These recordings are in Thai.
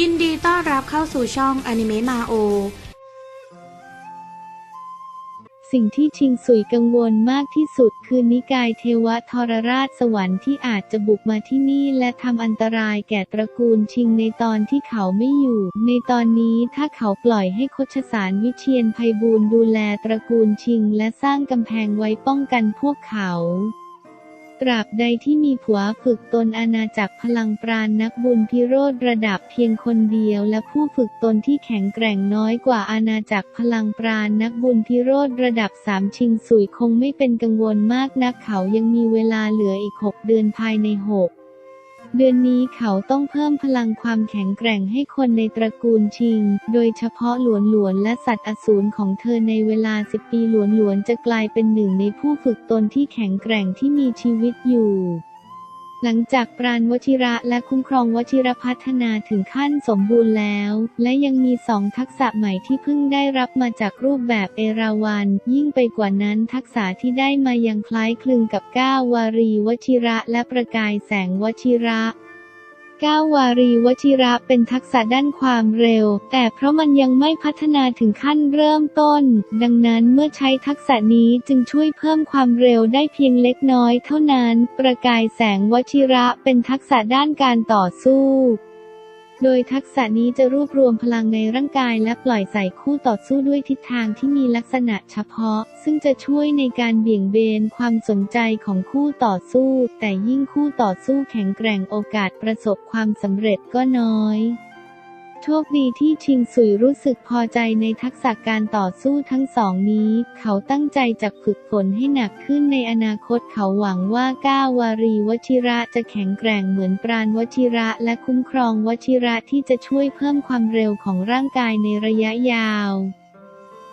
ยินดีต้อนรับเข้าสู่ช่องอนิเมะมาโอ สิ่งที่ชิงสุยกังวลมากที่สุดคือนิกายเทวทรราชสวรรค์ที่อาจจะบุกมาที่นี่และทำอันตรายแก่ตระกูลชิงในตอนที่เขาไม่อยู่ ในตอนนี้ถ้าเขาปล่อยให้โคชสารวิเชียนภัยบูลย์ดูแลตระกูลชิงและสร้างกำแพงไว้ป้องกันพวกเขา ตราบใดที่มีผัวฝึกตนอาณาจักรพลังปราณนักบุญพิโรธระดับเพียงคนเดียว และผู้ฝึกตนที่แข็งแกร่งน้อยกว่าอาณาจักรพลังปราณนักบุญพิโรธระดับสามชิงสุยคงไม่เป็นกังวลมากนักเขายังมีเวลาเหลืออีกหกเดือนภายในหก เดือนนี้เขาต้องเพิ่มพลังความแข็งแกร่งให้คนในตระกูลชิง โดยเฉพาะหลวนหลวนและสัตว์อสูรของเธอในเวลา 10 ปีหลวนหลวนจะกลายเป็นหนึ่งในผู้ฝึกตนที่แข็งแกร่งที่มีชีวิตอยู่ หลังจากปราณวชิระและคุ้มครองวชิระพัฒนาถึงขั้นสมบูรณ์แล้ว และยังมีสองทักษะใหม่ที่เพิ่งได้รับมาจากรูปแบบเอราวัน ยิ่งไปกว่านั้นทักษะที่ได้มายังคล้ายคลึงกับก้าววารีวชิระและประกายแสงวชิระ ก้าววารีวชิระเป็นทักษะด้านความเร็ว แต่เพราะมันยังไม่พัฒนาถึงขั้นเริ่มต้น ดังนั้นเมื่อใช้ทักษะนี้จึงช่วยเพิ่มความเร็วได้เพียงเล็กน้อยเท่านั้น ประกายแสงวชิระเป็นทักษะด้านการต่อสู้ โดยทักษะนี้จะรวบรวมพลังในร่างกายและปล่อยใส่คู่ต่อสู้ด้วยทิศทางที่มีลักษณะเฉพาะ ซึ่งจะช่วยในการเบี่ยงเบนความสนใจของคู่ต่อสู้ แต่ยิ่งคู่ต่อสู้แข็งแกร่งโอกาสประสบความสำเร็จก็น้อย ชคดีที่ชิงสุยรู้สึกพอใจในทักษะการต่อสู้ทั้งสองนี้ เขาตั้งใจจะฝึกฝนให้หนักขึ้นในอนาคตเขาหวังว่าก้าววารีวชิระจะแข็งแกร่งเหมือนปราณวชิระและคุ้มครองวชิระที่จะช่วยเพิ่มความเร็วของร่างกายในระยะยาว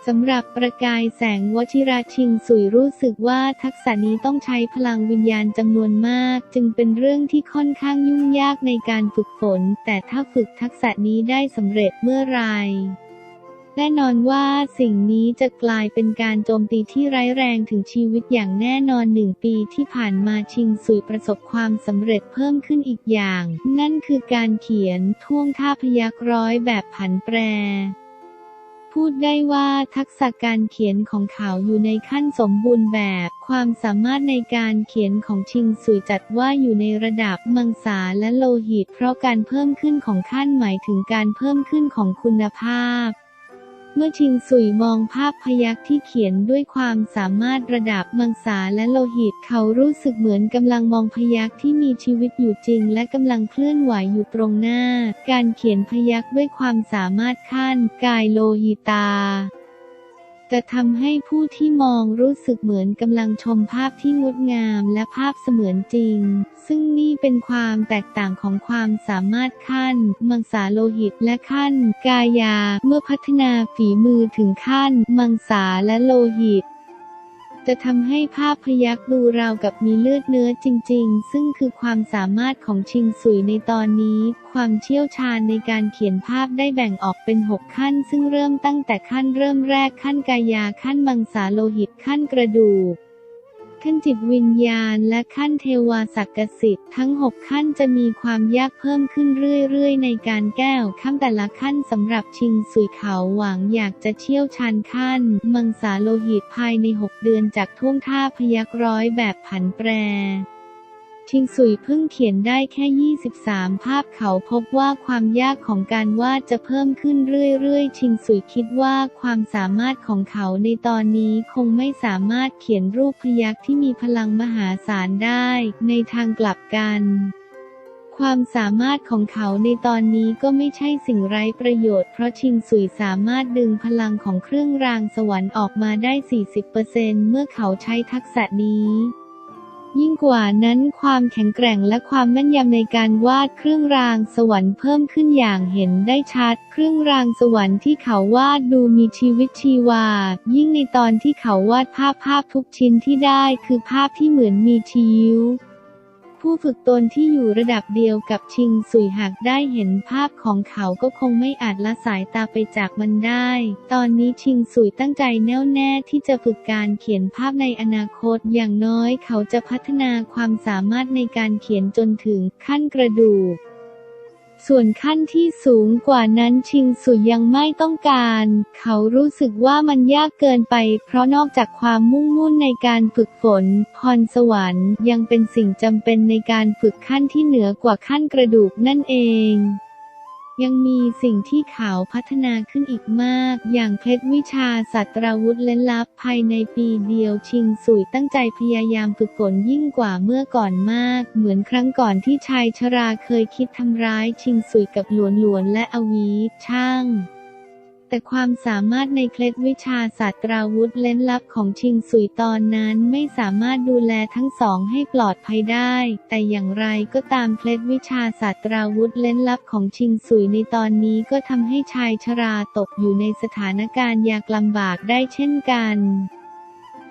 สำหรับประกายแสงวชิระชิงสุยรู้สึกว่าทักษะนี้ต้องใช้พลังวิญญาณจำนวนมาก จึงเป็นเรื่องที่ค่อนข้างยุ่งยากในการฝึกฝน แต่ถ้าฝึกทักษะนี้ได้สำเร็จเมื่อไหรแน่นอนว่าสิ่งนี้จะกลายเป็นการโจมตีที่ร้ายแรงถึงชีวิตอย่างแน่นอนหนึ่งปีที่ผ่านมาชิงสุยประสบความสำเร็จเพิ่มขึ้นอีกอย่าง นั่นคือการเขียนท่วงท่าพยักร้อยแบบผันแปร พูดได้ว่าทักษะการเขียนของเขาอยู่ในขั้นสมบูรณ์แบบ ความสามารถในการเขียนของชิงสุยจัดว่าอยู่ในระดับมังสาและโลหิต เพราะการเพิ่มขึ้นของขั้นหมายถึงการเพิ่มขึ้นของคุณภาพ เมื่อชิงสุยมองภาพพยักที่เขียนด้วยความสามารถระดับมังสาและโลหิตเขารู้สึกเหมือนกำลังมองพยักที่มีชีวิตอยู่จริง และกำลังเคลื่อนไหวอยู่ตรงหน้า การเขียนพยักด้วยความสามารถขั้น กายโลหิตา จะทำให้ผู้ที่มองรู้สึกเหมือนกำลังชมภาพที่งดงามและภาพเสมือนจริง ซึ่งนี่เป็นความแตกต่างของความสามารถขั้น มังสาโลหิตและขั้น กายา เมื่อพัฒนาฝีมือถึงขั้น มังสาและโลหิต จะทำให้ภาพพยักดูราวกับมีเลือดเนื้อจริง ๆ ซึ่งคือความสามารถของชิงสุยในตอนนี้ ความเชี่ยวชาญในการเขียนภาพได้แบ่งออกเป็น 6 ขั้น ซึ่งเริ่มตั้งแต่ขั้นเริ่มแรกขั้นกายาขั้นมังสาโลหิตขั้นกระดูก ขั้นจิตวิญญาณ และขั้นเทวาศักสิทธิ์ทั้ง 6 ขั้นจะมีความยากเพิ่มขึ้นเรื่อย ๆ ในการแก้วข้ามแต่ละขั้นสำหรับชิงสุยเขาหวังอยากจะเชี่ยวชาญขั้น มังสาโลหิตภายใน 6 เดือนจากท่วงท่าพยักร้อยแบบผันแปร ชิงสุยเพิ่งเขียนได้แค่ 23 ภาพเขาพบว่าความยากของการวาดจะเพิ่มขึ้นเรื่อยๆ ชิงสุยคิดว่าความสามารถของเขาในตอนนี้คงไม่สามารถเขียนรูปพยักที่มีพลังมหาศาลได้ ในทางกลับกันความสามารถของเขาในตอนนี้ก็ไม่ใช่สิ่งไร้ประโยชน์ เพราะชิงสุยสามารถดึงพลังของเครื่องรางสวรรค์ออกมาได้ 40%เมื่อเขาใช้ทักษะนี้ ยิ่งกว่านั้นความแข็งแกร่งและความแม่นยำในการวาดเครื่องรางสวรรค์เพิ่มขึ้นอย่างเห็นได้ชัด เครื่องรางสวรรค์ที่เขาวาดดูมีชีวิตชีวา ยิ่งในตอนที่เขาวาดภาพภาพทุกชิ้นที่ได้คือภาพที่เหมือนมีชีวิต ผู้ฝึกตนที่อยู่ระดับเดียวกับชิงสุยหากได้เห็นภาพของเขาก็คงไม่อาจละสายตาไปจากมันได้ ตอนนี้ชิงสุยตั้งใจแน่วแน่ที่จะฝึกการเขียนภาพในอนาคต อย่างน้อยเขาจะพัฒนาความสามารถในการเขียนจนถึงขั้นกระดูก ส่วนขั้นที่สูงกว่านั้นชิงสุยยังไม่ต้องการ เขารู้สึกว่ามันยากเกินไป เพราะนอกจากความมุ่งมุ่นในการฝึกฝน พรสวรรค์ยังเป็นสิ่งจำเป็นในการฝึกขั้นที่เหนือกว่าขั้นกระดูกนั่นเอง ยังมีสิ่งที่เขาพัฒนาขึ้นอีกมาก อย่างเพชรวิชาสัตราวุธเล่นลับภายในปีเดียวชิงสุยตั้งใจพยายามฝึกฝนยิ่งกว่าเมื่อก่อนมาก เหมือนครั้งก่อนที่ชายชราเคยคิดทำร้ายชิงสุยกับหลวนหลวนและอวีช่าง แต่ความสามารถในเคล็ดวิชาศาสตราวุธเล่นลับของชิงสุยตอนนั้นไม่สามารถดูแลทั้งสองให้ปลอดภัยได้ แต่อย่างไรก็ตามเคล็ดวิชาศาสตราวุธเล่นลับของชิงสุยในตอนนี้ก็ทำให้ชายชราตกอยู่ในสถานการณ์ยากลำบากได้เช่นกัน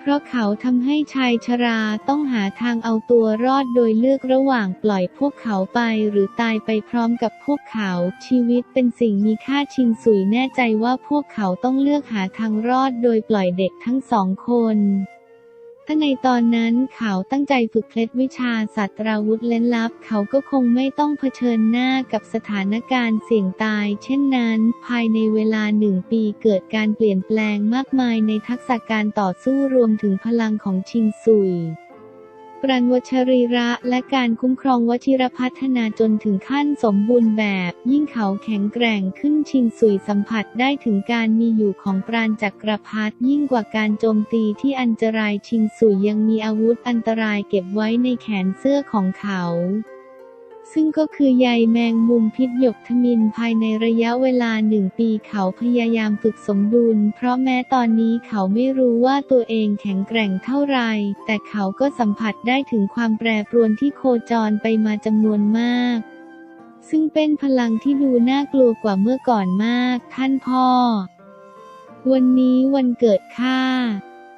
เพราะเขาทำให้ชายชราต้องหาทางเอาตัวรอดโดยเลือกระหว่างปล่อยพวกเขาไปหรือตายไปพร้อมกับพวกเขา ชีวิตเป็นสิ่งมีค่าชิงสุยแน่ใจว่าพวกเขาต้องเลือกหาทางรอดโดยปล่อยเด็กทั้งสองคน ถ้าในตอนนั้นเขาตั้งใจฝึกเคล็ดวิชาสัตราวุธเล่นลับ เขาก็คงไม่ต้องเผชิญหน้ากับสถานการณ์เสี่ยงตาย เช่นนั้น ภายในเวลาหนึ่งปีเกิดการเปลี่ยนแปลงมากมายในทักษะการต่อสู้รวมถึงพลังของชิงซุย ปรันวชรีระและการคุ้มครองวชิรพัฒนาจนถึงขั้นสมบูรณ์แบบ ยิ่งเขาแข็งแกร่งขึ้นชิงสุยสัมผัสได้ถึงการมีอยู่ของปราณจักรพรรดิยิ่งกว่าการโจมตีที่อันตรายชิงสุยยังมีอาวุธอันตรายเก็บไว้ในแขนเสื้อของเขา ซึ่งก็คือใยแมงมุมพิษหยกทมินภายในระยะเวลาหนึ่งปีเขาพยายามฝึกสมดุล เพราะแม้ตอนนี้เขาไม่รู้ว่าตัวเองแข็งแกร่งเท่าไร แต่เขาก็สัมผัสได้ถึงความแปรปรวนที่โคจรไปมาจำนวนมาก ซึ่งเป็นพลังที่ดูน่ากลัวกว่าเมื่อก่อนมาก ท่านพ่อ วันนี้วันเกิดข้า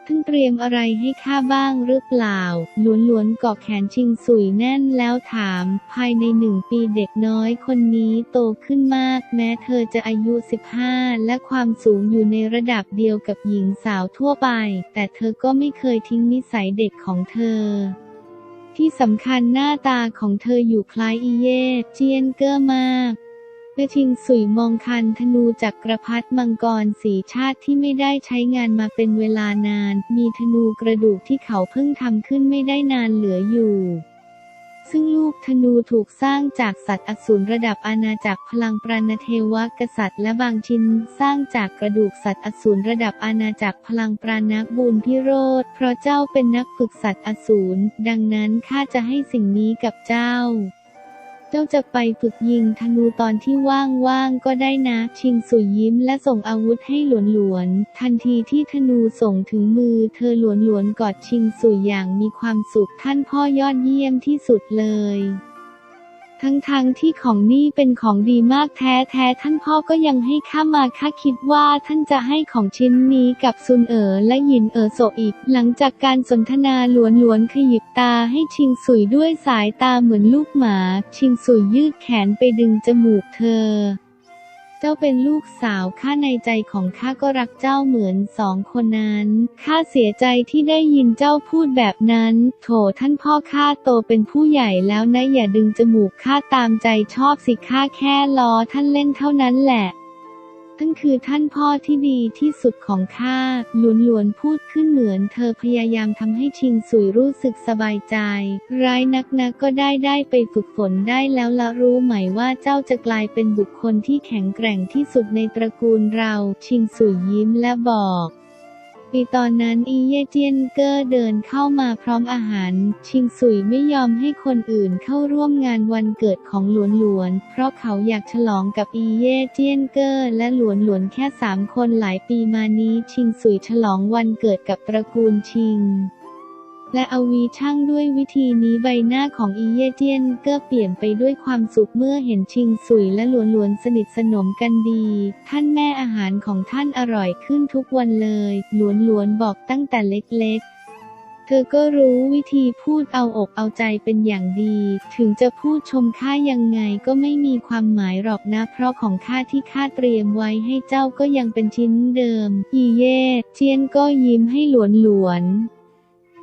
ท่านเตรียมอะไรให้ข้าบ้างหรือเปล่า หลวนหลวนๆเกาะแขนชิงสุยแน่นแล้วถาม ภายในหนึ่งปีเด็กน้อยคนนี้โตขึ้นมาก แม้เธอจะอายุ 15 และความสูงอยู่ในระดับเดียวกับหญิงสาวทั่วไป แต่เธอก็ไม่เคยทิ้งนิสัยเด็กของเธอที่สำคัญหน้าตาของเธออยู่คล้ายอีเย่เจียนเกอร์มาก เมื่อชิงสุยมองคันธนูจากกระพัดมังกรสีชาติที่ไม่ได้ใช้งานมาเป็นเวลานาน มีธนูกระดูกที่เขาเพิ่งทำขึ้นไม่ได้นานเหลืออยู่ ซึ่งลูกธนูถูกสร้างจากสัตว์อสูรระดับอาณาจักรพลังปราณเทวกษัตริย์และบางชิ้นสร้างจากกระดูกสัตว์อสูรระดับอาณาจักรพลังปราณบุญพิโรธ เพราะเจ้าเป็นนักฝึกสัตว์อสูรดังนั้นข้าจะให้สิ่งนี้กับเจ้า เจ้าจะไปฝึกยิงธนูตอนที่ว่างๆก็ได้นะ ชิงสุยยิ้มและส่งอาวุธให้หลวนๆ ทันทีที่ธนูส่งถึงมือ เธอหลวนๆกอดชิงสุยอย่างมีความสุขท่านพ่อยอดเยี่ยมที่สุดเลย ทั้งๆทที่ของนี่เป็นของดีมากแท้แท้ท่านพ่อก็ยังให้ข้ามาข้าคิดว่าท่านจะให้ของชิ้นนี้กับซุนเอ๋อและหยินเอ๋อโซอีก หลังจากการสนทนาหลวนหลวนๆขยิบตาให้ชิงสุยด้วยสายตาเหมือนลูกหมา ชิงสุยยืดแขนไปดึงจมูกเธอ เจ้าเป็นลูกสาวข้าในใจของข้าก็รักเจ้าเหมือนสองคนนั้นข้าเสียใจที่ได้ยินเจ้าพูดแบบนั้น โถท่านพ่อข้าโตเป็นผู้ใหญ่แล้วนะอย่าดึงจมูกข้าตามใจชอบสิข้าแค่ล้อท่านเล่นเท่านั้นแหละ ท่านคือท่านพ่อที่ดีที่สุดของข้าหลุนหลวนๆพูดขึ้นเหมือนเธอพยายามทำให้ชิงสุยรู้สึกสบายใจ ร้ายนักนะก็ได้ได้ไปฝึกฝนได้แล้วละรู้ไหมว่าเจ้าจะกลายเป็นบุคคลที่แข็งแกร่งที่สุดในตระกูลเรา ชิงสุยยิ้มและบอก ปีตอนนั้นอีเย่เจียนเกอร์เดินเข้ามาพร้อมอาหาร ชิงสุยไม่ยอมให้คนอื่นเข้าร่วมงานวันเกิดของหลวนหลวน เพราะเขาอยากฉลองกับอีเย่เจียนเกอร์และหลวนหลวนแค่สามคนหลายปีมานี้ ชิงสุยฉลองวันเกิดกับตระกูลชิง และเอาวีช่างด้วยวิธีนี้ใบหน้าของอีเยเจียนก็เปลี่ยนไปด้วยความสุขเมื่อเห็นชิงสุยและหลวนหลวนสนิทสนมกันดี ท่านแม่อาหารของท่านอร่อยขึ้นทุกวันเลย หลวนหลวนบอกตั้งแต่เล็กๆเธอก็รู้วิธีพูดเอาอกเอาใจเป็นอย่างดี ถึงจะพูดชมข้ายังไงก็ไม่มีความหมายหรอกนะ เพราะของข้าที่ข้าเตรียมไว้ให้เจ้าก็ยังเป็นชิ้นเดิม อีเย่เจียนก็ยิ้มให้หลวนหลวน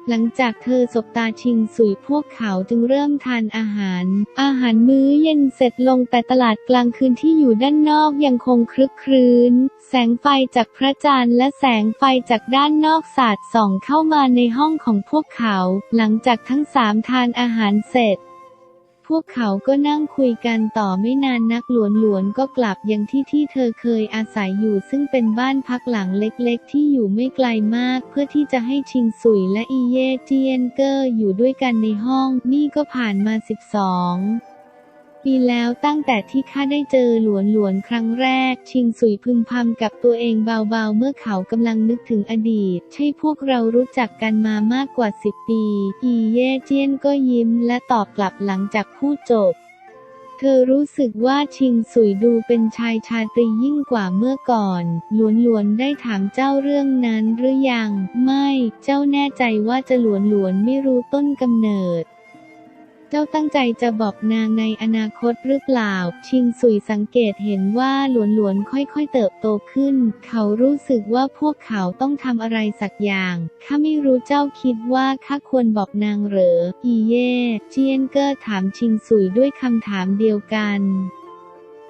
หลังจากเธอสบตาชิงสุยพวกเขาจึงเริ่มทานอาหาร อาหารมื้อเย็นเสร็จลงแต่ตลาดกลางคืนที่อยู่ด้านนอกยังคงคลึกครื้น แสงไฟจากพระจันทร์และแสงไฟจากด้านนอกสาดส่องเข้ามาในห้องของพวกเขา หลังจากทั้งสามทานอาหารเสร็จ พวกเขาก็นั่งคุยกันต่อไม่นานนักหลวนหลวนก็กลับยังที่ที่เธอเคยอาศัยอยู่ซึ่งเป็นบ้านพักหลังเล็กๆ ที่อยู่ไม่ไกลมาก เพื่อที่จะให้ชิงสุยและอีเย่เจียนเกอร์อยู่ด้วยกันในห้อง นี่ก็ผ่านมา 12 ปีแล้วตั้งแต่ที่ข้าได้เจอหลวนหลวนครั้งแรก ชิงสุยพึมพำกับตัวเองเบาๆ เมื่อเขากำลังนึกถึงอดีต ใช่พวกเรารู้จักกันมามากกว่าสิบปี อีเย่เจียนก็ยิ้มและตอบกลับหลังจากพูดจบเธอรู้สึกว่าชิงสุยดูเป็นชายชาตรียิ่งกว่าเมื่อก่อน หลวนหลวนได้ถามเจ้าเรื่องนั้นหรือยัง ไม่ เจ้าแน่ใจว่าจะหลวนหลวนไม่รู้ต้นกำเนิด เจ้าตั้งใจจะบอกนางในอนาคตหรือเปล่า ชิงสุยสังเกตเห็นว่าหลวนหลวนๆ ค่อยๆ เติบโตขึ้น เขารู้สึกว่าพวกเขาต้องทำอะไรสักอย่าง ข้าไม่รู้เจ้าคิดว่าข้าควรบอกนางเหรอ อีเย่ เจียนเกอร์ถามชิงสุยด้วยคำถามเดียวกัน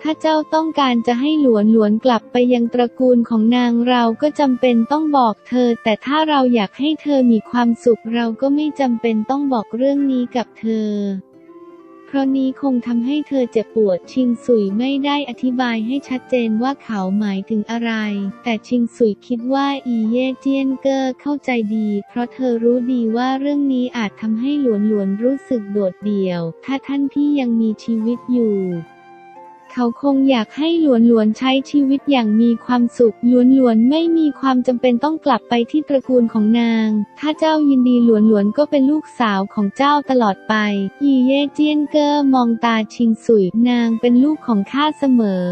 ถ้าเจ้าต้องการจะให้หลวนหลวนกลับไปยังตระกูลของนางเราก็จำเป็นต้องบอกเธอ แต่ถ้าเราอยากให้เธอมีความสุขเราก็ไม่จำเป็นต้องบอกเรื่องนี้กับเธอ เพราะนี้คงทำให้เธอเจ็บปวดชิงสุยไม่ได้อธิบายให้ชัดเจนว่าเขาหมายถึงอะไร แต่ชิงสุยคิดว่าอีเย่เจียนเกอร์เข้าใจดี เพราะเธอรู้ดีว่าเรื่องนี้อาจทำให้หลวนหลวนรู้สึกโดดเดี่ยว ถ้าท่านพี่ยังมีชีวิตอยู่ เขาคงอยากให้หลวนหลวนใช้ชีวิตอย่างมีความสุขหลวนหลวนไม่มีความจำเป็นต้องกลับไปที่ตระกูลของนาง ถ้าเจ้ายินดีหลวนหลวนก็เป็นลูกสาวของเจ้าตลอดไปอีเย่เจียนเกอร์มองตาชิงสุยนางเป็นลูกของข้าเสมอ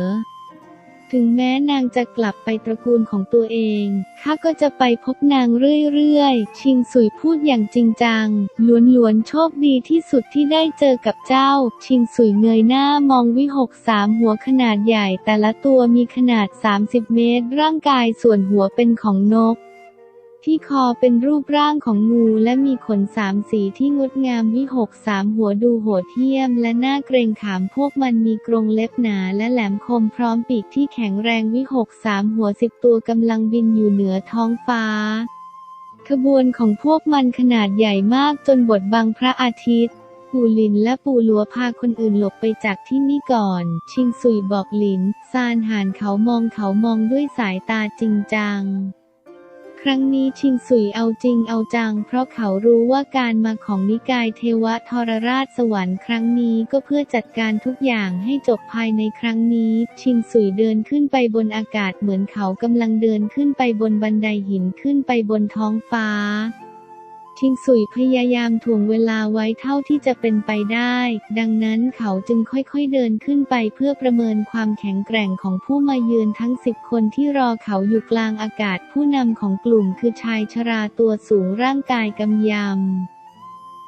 ถึงแม้นางจะกลับไปตระกูลของตัวเอง ข้าก็จะไปพบนางเรื่อยๆ ชิงสุยพูดอย่างจริงจังหลวนๆ โชคดีที่สุดที่ได้เจอกับเจ้า ชิงสุยเงยหน้ามองวิหกสามหัวขนาดใหญ่ แต่ละตัวมีขนาด 30 เมตร ร่างกายส่วนหัวเป็นของนก ที่คอเป็นรูปร่างของงูและมีขนสามสีที่งดงามวิหกสามหัวดูโหดเหี้ยมและหน่าเกรงขามพวกมันมีกรงเล็บหนาและแหลมคมพร้อมปีกที่แข็งแรงวิหกสามหัวสิบตัวกำลังบินอยู่เหนือท้องฟ้า ขบวนของพวกมันขนาดใหญ่มากจนบดบังพระอาทิตย์ปู่หลินและปู่หลัวพาคนอื่นหลบไปจากที่นี่ก่อน ชิงสุยบอกหลินซานหานเขามองเขามองด้วยสายตาจริงจัง ครั้งนี้ชิงสุยเอาจริงเอาจัง เพราะเขารู้ว่าการมาของนิกายเทวทรราชสวรรค์ครั้งนี้ก็เพื่อจัดการทุกอย่างให้จบภายในครั้งนี้ ชิงสุยเดินขึ้นไปบนอากาศเหมือนเขากำลังเดินขึ้นไปบนบันไดหินขึ้นไปบนท้องฟ้า ชิงซุยพยายามถ่วงเวลาไว้เท่าที่จะเป็นไปได้ ดังนั้นเขาจึงค่อยๆเดินขึ้นไปเพื่อประเมินความแข็งแกร่งของผู้มาเยือนทั้งสิบคนที่รอเขาอยู่กลางอากาศผู้นำของกลุ่มคือชายชราตัวสูงร่างกายกำยำ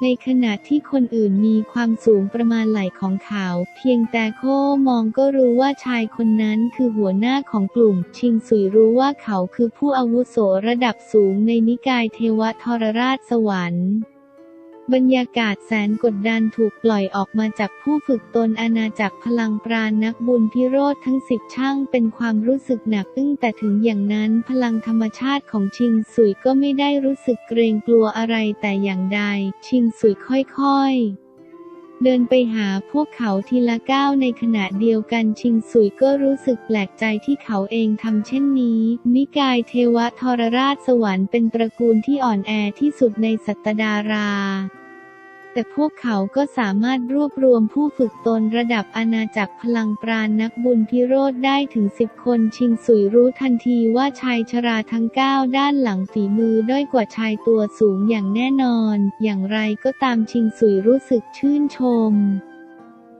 ในขณะที่คนอื่นมีความสูงประมาณไหล่ของเขา เพียงแต่โค้มองก็รู้ว่าชายคนนั้นคือหัวหน้าของกลุ่ม ชิงสุยรู้ว่าเขาคือผู้อาวุโสระดับสูงในนิกายเทวทรราชสวรรค์ บรรยากาศแสนกดดันถูกปล่อยออกมาจากผู้ฝึกตนอาณาจักรพลังปราณนักบุญพิโรธทั้งสิบช่างเป็นความรู้สึกหนักอึ้งแต่ถึงอย่างนั้นพลังธรรมชาติของชิงสุยก็ไม่ได้รู้สึกเกรงกลัวอะไรแต่อย่างใด ชิงสุยค่อยๆ เดินไปหาพวกเขาทีละก้าวในขณะเดียวกันชิงสุยก็รู้สึกแปลกใจที่เขาเองทำเช่นนี้ นิกายเทวทรราชสวรรค์เป็นตระกูลที่อ่อนแอที่สุดในสัตตดารา แต่พวกเขาก็สามารถรวบรวมผู้ฝึกตนระดับอาณาจักรพลังปราณนักบุญพิโรธได้ถึงสิบคนชิงสุยรู้ทันทีว่าชายชราทั้งเก้าด้านหลังฝีมือด้อยกว่าชายตัวสูงอย่างแน่นอน อย่างไรก็ตามชิงสุยรู้สึกชื่นชม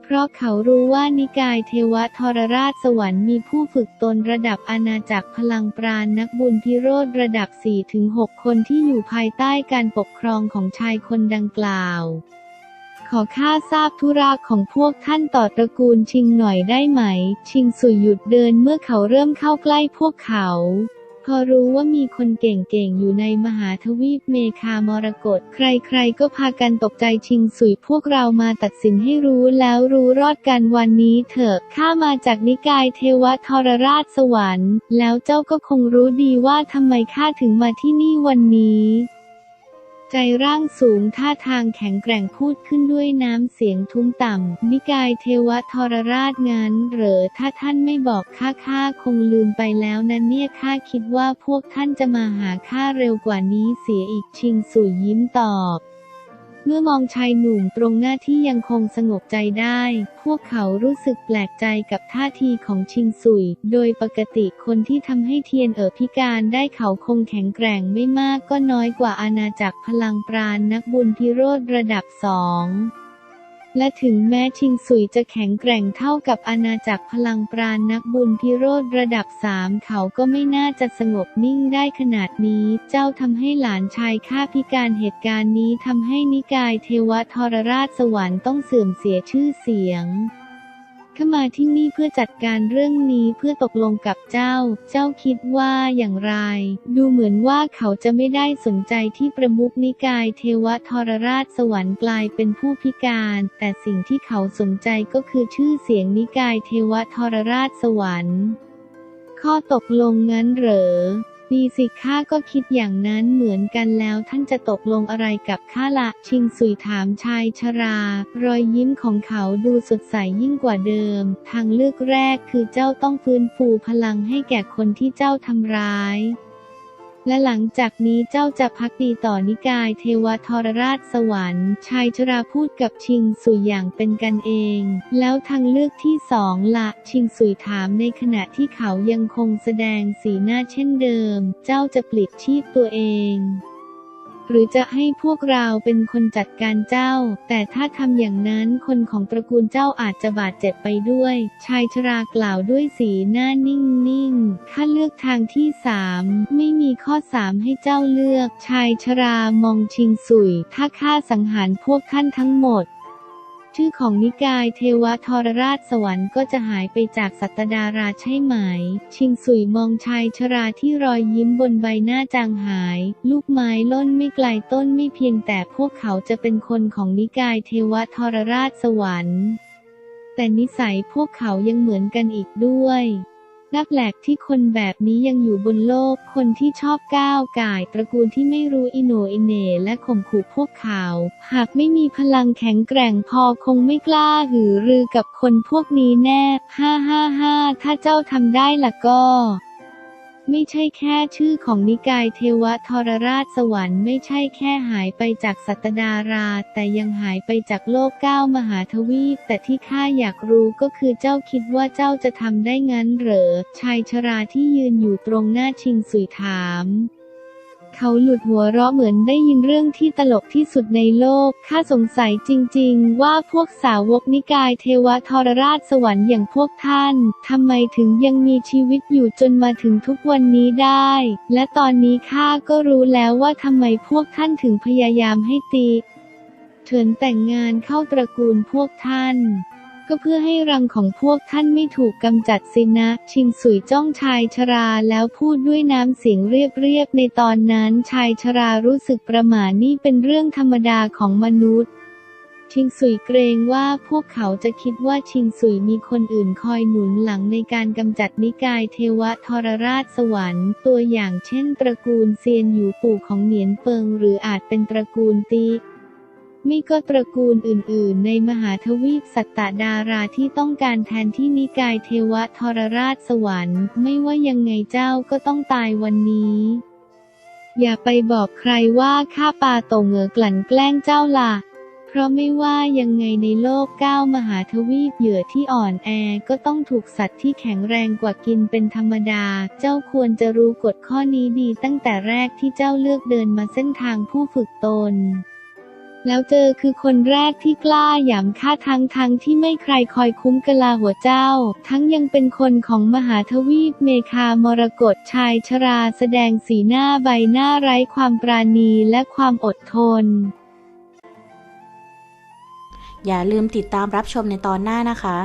เพราะเขารู้ว่านิกายเทวทรราชสวรรค์มีผู้ฝึกตนระดับอาณาจักรพลังปราณนักบุญพิโรธระดับ 4-6 คนที่อยู่ภายใต้การปกครองของชายคนดังกล่าว ขอข้าทราบธุระของพวกท่านต่อตระกูลชิงหน่อยได้ไหม ชิงสุยหยุดเดินเมื่อเขาเริ่มเข้าใกล้พวกเขา พอรู้ว่ามีคนเก่งๆ อยู่ในมหาทวีปเมคามรกตใครๆ ก็พากันตกใจชิงสุยพวกเรามาตัดสินให้รู้แล้วรู้รอดกันวันนี้เถอะ ข้ามาจากนิกายเทวทรราชสวรรค์ แล้วเจ้าก็คงรู้ดีว่าทำไมข้าถึงมาที่นี่วันนี้ ใจร่างสูงท่าทางแข็งแกร่งพูดขึ้นด้วยน้ำเสียงทุ้มต่ำ นิกายเทวทรราชงั้นเหรอถ้าท่านไม่บอกข้าข้าคงลืมไปแล้วนะเนี่ยข้าคิดว่าพวกท่านจะมาหาข้าเร็วกว่านี้เสียอีกชิงสุยยิ้มตอบ เมื่อมองชายหนุ่มตรงหน้าที่ยังคงสงบใจได้ พวกเขารู้สึกแปลกใจกับท่าทีของชิงสุย โดยปกติคนที่ทำให้เทียนเอ๋อพิการได้เขาคงแข็งแกร่งไม่มากก็น้อยกว่าอาณาจักรพลังปราณนักบุญพิโรธระดับสอง และถึงแม้ชิงสุยจะแข็งแกร่งเท่ากับอาณาจักรพลังปราณนักบุญพิโรธระดับสามเขาก็ไม่น่าจะสงบนิ่งได้ขนาดนี้ เจ้าทำให้หลานชายข้าพิการเหตุการณ์นี้ทำให้นิกายเทวทรราชสวรรค์ต้องเสื่อมเสียชื่อเสียง ข้ามาที่นี่เพื่อจัดการเรื่องนี้เพื่อตกลงกับเจ้า เจ้าคิดว่าอย่างไร ดูเหมือนว่าเขาจะไม่ได้สนใจที่ประมุขนิกายเทวทรราชสวรรค์กลายเป็นผู้พิการ แต่สิ่งที่เขาสนใจก็คือชื่อเสียงนิกายเทวทรราชสวรรค์ ข้อตกลงงั้นเหรอ ดีสิข้าก็คิดอย่างนั้นเหมือนกันแล้วท่านจะตกลงอะไรกับข้าละชิงสุยถามชายชรา รอยยิ้มของเขาดูสดใสยิ่งกว่าเดิม ทางเลือกแรกคือเจ้าต้องฟื้นฟูพลังให้แก่คนที่เจ้าทำร้าย และหลังจากนี้เจ้าจะพักดีต่อนิกายเทวทรราชสวรรค์ ชายชราพูดกับชิงสุยอย่างเป็นกันเอง แล้วทางเลือกที่สองละชิงสุยถามในขณะที่เขายังคงแสดงสีหน้าเช่นเดิม เจ้าจะปลิดชีพตัวเอง หรือจะให้พวกเราเป็นคนจัดการเจ้า แต่ถ้าทำอย่างนั้นคนของตระกูลเจ้าอาจจะบาดเจ็บไปด้วย ชายชรากล่าวด้วยสีหน้านิ่งๆข้าเลือกทางที่สามไม่มีข้อสามให้เจ้าเลือก ชายชรามองชิงสุย ถ้าข้าสังหารพวกท่านทั้งหมด ชื่อของนิกายเทวทรราชสวรรค์ก็จะหายไปจากสัตดาราใช่ไหม ชิงสุยมองชายชราที่รอยยิ้มบนใบหน้าจางหาย ลูกไม้ล้นไม่ไกลต้นไม่เพียงแต่พวกเขาจะเป็นคนของนิกายเทวทรราชสวรรค์ แต่นิสัยพวกเขายังเหมือนกันอีกด้วย น่าแปลกที่คนแบบนี้ยังอยู่บนโลก คนที่ชอบก้าวก่ายตระกูลที่ไม่รู้อิโนอิเนและข่มขู่พวกเขา หากไม่มีพลังแข็งแกร่งพอคงไม่กล้าหือรือกับคนพวกนี้แน่ ฮ่าฮ่าฮ่าถ้าเจ้าทำได้ล่ะก็ ไม่ใช่แค่ชื่อของนิกายเทวทรราชสวรรค์ไม่ใช่แค่หายไปจากสัตดารา แต่ยังหายไปจากโลกเก้ามหาทวีป แต่ที่ข้าอยากรู้ก็คือเจ้าคิดว่าเจ้าจะทำได้งั้นเหรอ ชายชราที่ยืนอยู่ตรงหน้าชิงสุยถาม เขาหลุดหัวเราะเหมือนได้ยินเรื่องที่ตลกที่สุดในโลก ข้าสงสัยจริง ๆ ว่าพวกสาวกนิกายเทวทรราชสวรรค์อย่างพวกท่านทำไมถึงยังมีชีวิตอยู่จนมาถึงทุกวันนี้ได้ และตอนนี้ข้าก็รู้แล้วว่าทำไมพวกท่านถึงพยายามให้ตีเถินแต่งงานเข้าตระกูลพวกท่าน ก็เพื่อให้รังของพวกท่านไม่ถูกกำจัดสินะ ชิงสุยจ้องชายชราแล้วพูดด้วยน้ำเสียงเรียบๆในตอนนั้นชายชรารู้สึกประหม่านี่เป็นเรื่องธรรมดาของมนุษย์ชิงสุยเกรงว่าพวกเขาจะคิดว่าชิงสุยมีคนอื่นคอยหนุนหลังในการกำจัดนิกายเทวทรราชสวรรค์ตัวอย่างเช่น ตระกูลเซียนหยูปู่ของเหนียนเปิงหรืออาจเป็นตระกูลตี ไม่ก็ตระกูลอื่นๆ ในมหาทวีปสัตตดาราที่ต้องการแทนที่นิกายเทวทรราชสวรรค์ ไม่ว่ายังไงเจ้าก็ต้องตายวันนี้ อย่าไปบอกใครว่าข้าปาโตเงอกลั่นแกล้งเจ้าล่ะ เพราะไม่ว่ายังไงในโลกเก้ามหาทวีปเหยื่อที่อ่อนแอก็ต้องถูกสัตว์ที่แข็งแรงกว่ากินเป็นธรรมดา เจ้าควรจะรู้กฎข้อนี้ดีตั้งแต่แรกที่เจ้าเลือกเดินมาเส้นทางผู้ฝึกตน แล้วเจอคือคนแรกที่กล้าหยามฆ่าทั้งทั้งที่ไม่ใครคอยคุ้มกลาหัวเจ้า ทั้งยังเป็นคนของมหาทวีปเมคามรกตชายชราแสดงสีหน้าใบหน้าไร้ความปราณีและความอดทน อย่าลืมติดตามรับชมในตอนหน้านะคะ